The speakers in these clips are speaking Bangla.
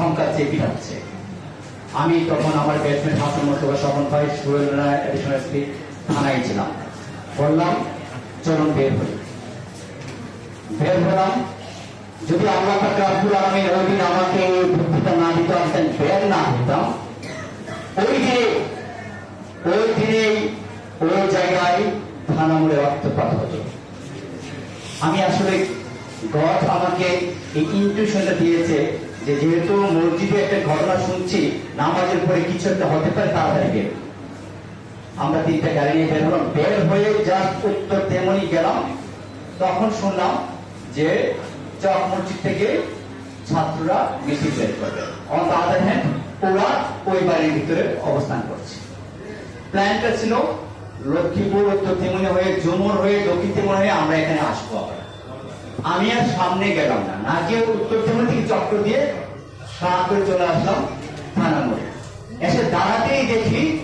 ধমকাচ্ছে পিটাচ্ছে আমি তখন আমার ব্যাটসম্যান হাসান মোস্তফা স্বপন ভাই সুহেল রায় এডিশনাল এসপি থানায় ছিলাম বললাম, চলুন বের হই। বের হলাম। যদি আল্লাহ দিন আমাকে বুদ্ধিটা না দিত বের না হতাম ওই যে ওই ওই জায়গায় রক্তপাত হতো। আমি আসলে গড আমাকে এই ইনটিউশনটা দিয়েছে যে যেহেতু মসজিদে একটা ঘটনা শুনছি, নামাজের পরে কিছু একটা হতে পারে তাড়াতাড়ি আমরা তিনটা গাড়ি নিয়ে বের হলাম বের হয়ে জাস্ট উত্তর তেমনই গেলাম। তখন শুনলাম যে চক মসজিদ থেকে ছাত্ররা মিছিল বের করবে। অন দ্য আদার হ্যান্ড ওরা ওই বাড়ির ভিতরে অবস্থান করছে। প্ল্যানটা ছিল লক্ষ্মীপুর, উত্তর তেমনি হয়ে, জমুর হয়ে, দক্ষিণ তেমন হয়ে আমরা এখানে আসব আবার। আমি আর সামনে গেলাম না। না গিয়ে উত্তর তেমন থেকে চক্র দিয়ে করে চলে আসলাম থানা মোড়ে। এসে দাঁড়াতেই দেখি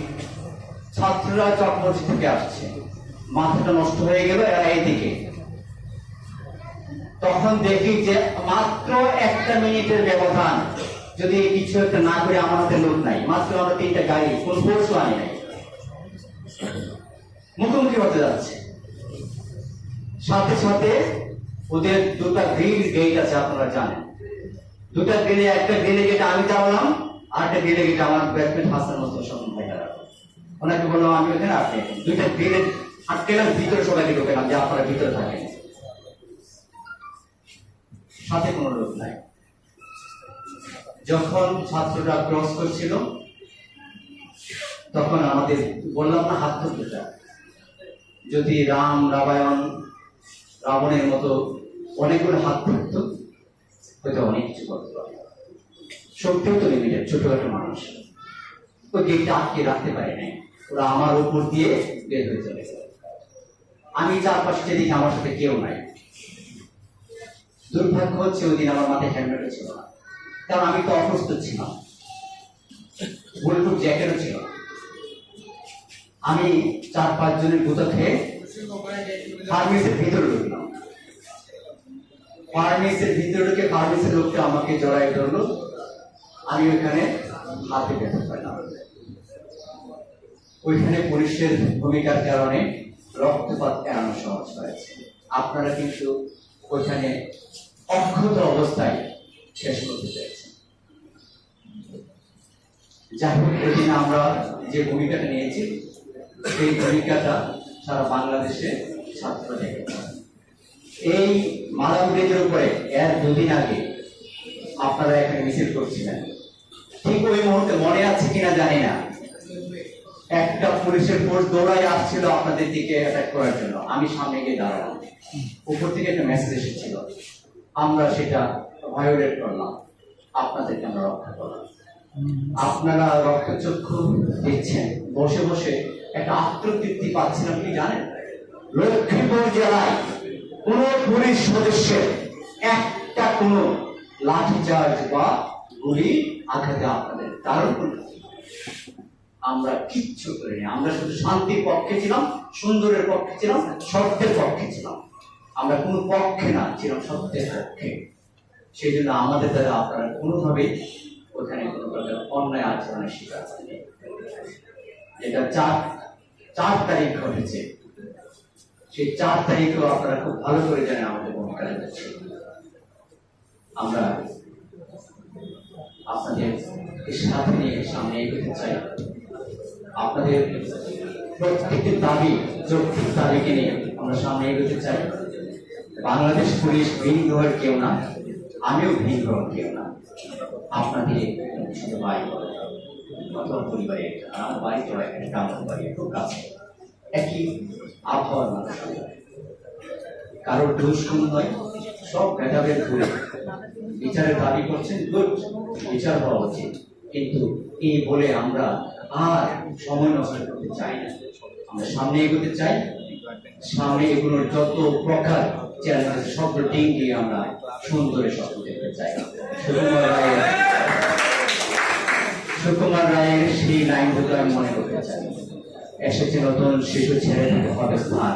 ছাত্ররা চক থেকে আসছে। মাথাটা নষ্ট হয়ে গেল এরা এইদিকে। তখন দেখি যে মাত্র একটা মিনিটের ব্যবধান। যদি কিছু একটা না করে আমার হাতে লোক নাই। মাত্র আমরা তিনটা গাড়ি, কোন ফোর্সও আনি নাই। মুখোমুখি হতে যাচ্ছে। সাথে সাথে ওদের দুটা গ্রিল গেট আছে, আপনারা জানেন। দুটা গ্রিলে একটা গ্রিলে গেট আমি দাঁড়ালাম, আর একটা গ্রিলে গেট আমার ব্যাটম্যান হাসান মোস্তফা স্বপন ভাই ওনাকে বললাম, আমি ওখানে আটকে দুইটা গ্রিলে আটকে গেলাম ভিতরে সবাইকে ঢোকালাম যে আপনারা ভিতরে থাকেন। সাথে কোনো লোক নাই। যখন ছাত্ররা ক্রস করছিল, তখন আমাদের বললাম, না, হাত ধরতে যদি রাম, রামায়ণ রাবণের মতো অনেকগুলো হাত থাকতো, হয়তো অনেক কিছু করতে পারতো। সত্যিও তো লিমিটেড ছোটখাটো মানুষ। ওই গেটটা আটকে রাখতে পারে নাই। ওরা আমার উপর দিয়ে বের হয়ে চলে আমি চারপাশে যেদিকে আমার সাথে কেউ নাই। দুর্ভাগ্য হচ্ছে ওই দিন আমার মাথায় হেলমেটও ছিল না। কারণ আমি তো অপ্রস্তুত ছিলাম। বুলটুক জ্যাকেটও ছিল আমি চার পাঁচ জনের গুঁতো খেয়ে ফার্মেসির ভিতরে ঢুকলাম ফার্মেসির ভিতরে ঢুকে ফার্মেসির লোকটা আমাকে জড়াই ধরলো। আমি ওইখানে হাতে ব্যথা পাইলাম। ওইখানে পুলিশের ভূমিকার কারণে রক্তপাত এড়ানো সহজ হয়েছে। আপনারা কিন্তু ওইখানে অক্ষত অবস্থায় শেষ করতে চাইছেন। যাই হোক আমরা যে ভূমিকাটা নিয়েছি, সেই ভূমিকাটা সারা বাংলাদেশে ছাত্র এই মালা ব্রিজের উপরে এর দুদিন আগে আপনারা এখানে মিছিল করছিলেন। ঠিক ওই মুহূর্তে মনে আছে কিনা জানি না। একটা পুলিশের ফোর্স দৌড়াই আসছিল আপনাদের দিকে অ্যাটাক করার জন্য। আমি সামনে গিয়ে দাঁড়ালাম। উপর থেকে একটা মেসেজ এসেছিল। আমরা সেটা ভায়োলেট করলাম। আপনাদেরকে আমরা রক্ষা করলাম। আপনারা রক্তচক্ষু দিচ্ছেন। বসে বসে একটা আত্মতৃপ্তি পাচ্ছেন আপনি জানেন? লক্ষ্মীপুর জেলায় কোন পুলিশ সদস্যের একটা কোন লাঠিচার্জ বা গুলি আঘাতে আপনাদের কারণ আমরা কিচ্ছু করিনি। আমরা শুধু শান্তির পক্ষে ছিলাম, সুন্দরের পক্ষে ছিলাম, সত্যের পক্ষে ছিলাম। আমরা কোনো পক্ষে না ছিলাম, সত্যের পক্ষে। সেই জন্য আমাদের দ্বারা আপনারা কোনোভাবে ওখানে কোনো প্রকার অন্যায় আচরণের শিকার এটা যেটা চার তারিখ ঘটেছে। সেই চার তারিখেও আপনারা খুব ভালো করে জানেন আমাদের ভূমিকা রেখেছে আমরা আপনাদের সাথে নিয়ে সামনে এগোতে চাই। আপনাদের প্রত্যেকের দাবি, যৌক্তিক দাবিকে নিয়ে আমরা সামনে এগোতে চাই। বাংলাদেশ পুলিশ ভিন গ্রহের কেউ না, আমিও ভিন গ্রহের কেউ না। আপনাদের শুধু আমার বাড়ি তো একটা একই আবহাওয়ার মানুষ। কারোর নয়, সব ভেদাভেদ ঘুরে বিচারের দাবি করছেন বিচার হওয়া উচিত। কিন্তু এই বলে আমরা আর সময় নষ্ট করতে চাই না। আমরা সামনে এগোতে চাই। সামনে এগুলোর যত প্রকার চ্যালেঞ্জ টিম দিয়ে আমরা সুন্দরে স্বপ্ন দেখতে চাই। রায়ের সুকুমার রায়ের সেই লাইন দুটো আমি মনে করতে চাই। এসেছে নতুন শিশু ছেড়ে দিতে হবে স্থান